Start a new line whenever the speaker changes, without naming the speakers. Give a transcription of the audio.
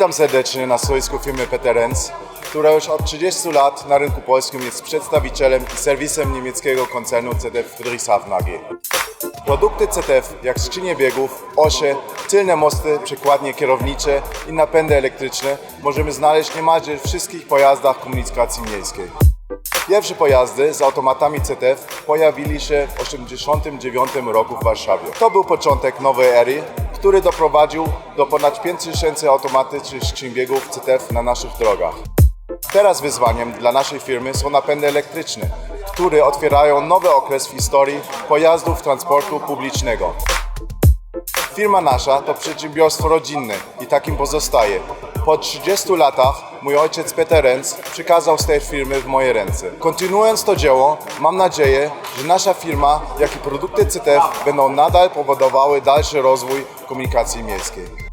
Witam serdecznie na stoisku firmy Peterens, która już od 30 lat na rynku polskim jest przedstawicielem i serwisem niemieckiego koncernu ZF Friedrichshafen AG. Produkty ZF jak skrzynie biegów, osie, tylne mosty, przekładnie kierownicze i napędy elektryczne możemy znaleźć niemalże w wszystkich pojazdach komunikacji miejskiej. Pierwsze pojazdy z automatami CTF pojawili się w 1989 roku w Warszawie. To był początek nowej ery, który doprowadził do ponad 5000 automatycznych skrzyń biegów CTF na naszych drogach. Teraz wyzwaniem dla naszej firmy są napędy elektryczne, które otwierają nowy okres w historii pojazdów transportu publicznego. Firma nasza to przedsiębiorstwo rodzinne i takim pozostaje. Po 30 latach mój ojciec Peter Renz przekazał tej firmy w moje ręce. Kontynuując to dzieło, mam nadzieję, że nasza firma, jak i produkty CTF będą nadal powodowały dalszy rozwój komunikacji miejskiej.